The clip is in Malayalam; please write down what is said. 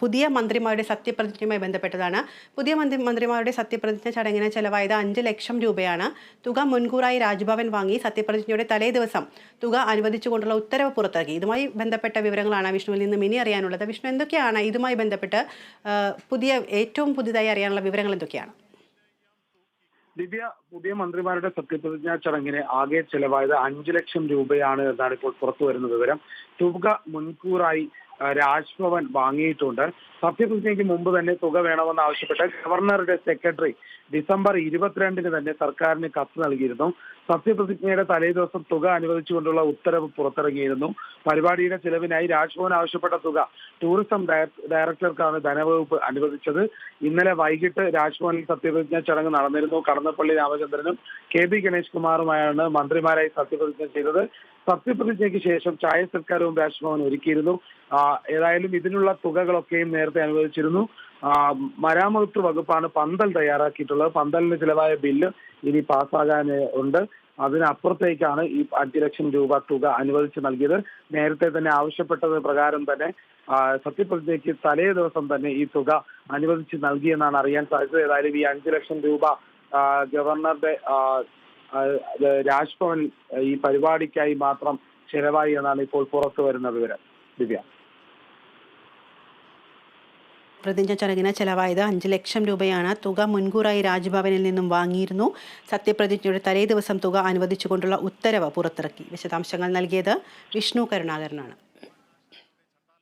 പുതിയ മന്ത്രിമാരുടെ സത്യപ്രതിജ്ഞയുമായി ബന്ധപ്പെട്ടതാണ്. പുതിയ മന്ത്രി മന്ത്രിമാരുടെ സത്യപ്രതിജ്ഞ ചടങ്ങിന് ചെലവായത് അഞ്ച് ലക്ഷം രൂപയാണ്. തുക മുൻകൂറായി രാജ്ഭവൻ വാങ്ങി സത്യപ്രതിജ്ഞയുടെ തലേ ദിവസം തുക അനുവദിച്ചുകൊണ്ടുള്ള ഉത്തരവ് പുറത്തിറക്കി. ഇതുമായി ബന്ധപ്പെട്ട വിവരങ്ങളാണ് വിഷ്ണുവിൽ നിന്ന് ഇനി അറിയാനുള്ളത്. വിഷ്ണു എന്തൊക്കെയാണ് ഇതുമായി ബന്ധപ്പെട്ട് പുതിയ ഏറ്റവും പുതിയതായി അറിയാനുള്ള വിവരങ്ങൾ എന്തൊക്കെയാണ്? ദിവ്യ പുതിയ മന്ത്രിമാരുടെ സത്യപ്രതിജ്ഞാ ചടങ്ങിന് ആകെ ചെലവായത് അഞ്ചു ലക്ഷം രൂപയാണ് എന്നാണ് ഇപ്പോൾ പുറത്തു വരുന്ന വിവരം. തുക മുൻകൂറായി രാജ്ഭവൻ വാങ്ങിയിട്ടുണ്ട്. സത്യപ്രതിജ്ഞയ്ക്ക് മുമ്പ് തന്നെ തുക വേണമെന്ന് ആവശ്യപ്പെട്ട് ഗവർണറുടെ സെക്രട്ടറി ഡിസംബർ ഇരുപത്തിരണ്ടിന് തന്നെ സർക്കാരിന് കത്ത് നൽകിയിരുന്നു. സത്യപ്രതിജ്ഞയുടെ തലേദിവസം തുക അനുവദിച്ചുകൊണ്ടുള്ള ഉത്തരവ് പുറത്തിറങ്ങിയിരുന്നു. പരിപാടിയുടെ ചെലവിനായി രാജ്ഭവൻ ആവശ്യപ്പെട്ട തുക ടൂറിസം ഡയറക്ടർക്കാണ് ധനവകുപ്പ് അനുവദിച്ചത്. ഇന്നലെ വൈകിട്ട് രാജ്ഭവനിൽ സത്യപ്രതിജ്ഞ ചടങ്ങ് നടന്നിരുന്നു. കടന്നപ്പള്ളി രാമചന്ദ്രനും കെ ബി ഗണേഷ് കുമാറുമായാണ് മന്ത്രിമാരായി സത്യപ്രതിജ്ഞ ചെയ്തത്. സത്യപ്രതിജ്ഞയ്ക്ക് ശേഷം ചായ സൽക്കാരവും രാജ്ഭവൻ ഒരുക്കിയിരുന്നു. ഏതായാലും ഇതിനുള്ള തുകകളൊക്കെയും നേരത്തെ അനുവദിച്ചിരുന്നു. മരാമത്ത് വകുപ്പാണ് പന്തൽ തയ്യാറാക്കിയിട്ടുള്ളത്. പന്തലിന് ചിലവായ ബില്ല് ഇനി പാസ്സാകാൻ ഉണ്ട്. അതിനപ്പുറത്തേക്കാണ് ഈ അഞ്ചു ലക്ഷം രൂപ തുക അനുവദിച്ച് നൽകിയത്. നേരത്തെ തന്നെ ആവശ്യപ്പെട്ടത് പ്രകാരം തന്നെ സത്യപ്രതിജ്ഞയ്ക്ക് തലേ ദിവസം തന്നെ ഈ തുക അനുവദിച്ച് നൽകിയെന്നാണ് അറിയാൻ സാധിച്ചത്. ഏതായാലും ഈ അഞ്ചു ലക്ഷം രൂപ ഗവർണറുടെ രാജ്ഭവൻ ഈ പരിപാടിക്കായി മാത്രം ചെലവായി എന്നാണ് ഇപ്പോൾ പുറത്തു വരുന്ന വിവരം. ദിവ്യ. പ്രതിജ്ഞ ചടങ്ങിന് ചെലവായത് അഞ്ച് ലക്ഷം രൂപയാണ്. തുക മുൻകൂറായി രാജ്ഭവനിൽ നിന്നും വാങ്ങിയിരുന്നു. സത്യപ്രതിജ്ഞയുടെ തലേ ദിവസം തുക അനുവദിച്ചുകൊണ്ടുള്ള ഉത്തരവ് പുറത്തിറക്കി. വിശദാംശങ്ങൾ നൽകിയത് വിഷ്ണു കരുണാകരനാണ്.